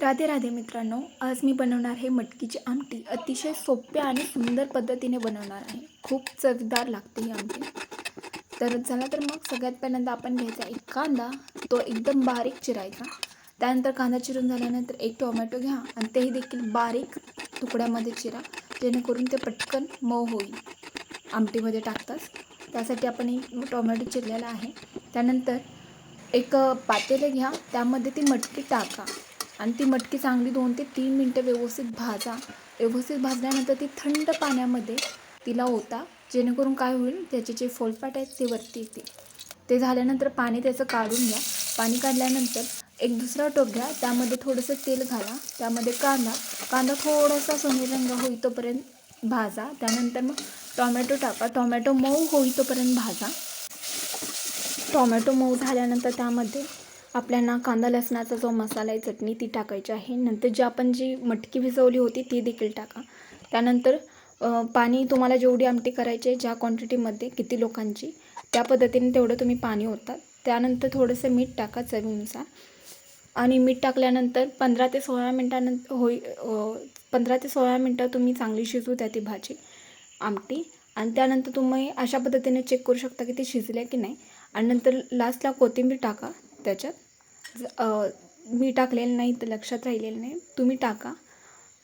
राधे राधे मित्रांनो आज मी बनवणार हे मटकीची आमटी. अतिशय सोप्या आणि सुंदर पद्धतीने बनवणार आहे. खूप चवदार लागते ही आमटी. तर चला तर मग सगळ्यात पहिल्यांदा आपण घ्यायचा एक कांदा. तो एकदम बारीक चिरायचा. त्यानंतर कांदा चिरून झाल्यानंतर एक टोमॅटो घ्या आणि तेही देखील बारीक तुकड्यामध्ये चिरा. जेणेकरून ते पटकन मऊ होईल. आमटीमध्ये टाकताच. त्यासाठी आपण एक टोमॅटो चिरलेला आहे. त्यानंतर एक पातेले घ्या. त्यामध्ये ती मटकी टाका. आणि ती मटकी चांगली दोन ते तीन मिनटं व्यवस्थित भाजा. व्यवस्थित भाजल्यानंतर ती थंड पाण्यामध्ये तिला ओता. जेणेकरून काय होईल त्याचे जे फोलफाट आहेत ते वरती येते ते झाल्यानंतर पाणी त्याचं काढून घ्या. पाणी काढल्यानंतर एक दुसरा टोप घ्या. त्यामध्ये थोडंसं तेल घाला. त्यामध्ये कांदा. कांदा थोडासा सोनेरी रंग होई तोपर्यंत भाजा. त्यानंतर मग टॉमॅटो टाका. टॉमॅटो मऊ होई तोपर्यंत भाजा. टॉमॅटो मऊ झाल्यानंतर त्यामध्ये आपल्याला कांदा लसणाचा जो मसाला आहे चटणी ती टाकायची आहे. नंतर जी आपण जी मटकी भिजवली होती ती देखील टाका. त्यानंतर पाणी तुम्हाला जेवढी आमटी करायची आहे ज्या क्वांटिटीमध्ये किती लोकांची त्या पद्धतीने तेवढं तुम्ही पाणी होता त्यानंतर थोडंसं मीठ टाका चवीनुसार. आणि मीठ टाकल्यानंतर पंधरा ते सोळा मिनटानंतर होई पंधरा ते सोळा मिनटं तुम्ही चांगली शिजू द्या ती भाजी आमटी. आणि त्यानंतर तुम्ही अशा पद्धतीने चेक करू शकता की ती शिजली आहे की नाही. आणि नंतर लास्टला कोथिंबीर टाका. त्याच्यात. मी टाकलेलं नाही तर लक्षात राहिलेलं नाही. तुम्ही टाका.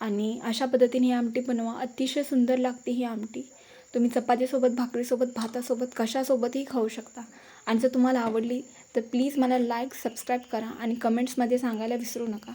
आणि अशा पद्धतीने ही आमटी बनवा. अतिशय सुंदर लागते ही आमटी. तुम्ही चपातीसोबत भाकरीसोबत भातासोबत कशासोबतही खाऊ शकता. आणि जर तुम्हाला आवडली तर प्लीज मला लाईक सबस्क्राईब करा. आणि कमेंट्समध्ये सांगायला विसरू नका.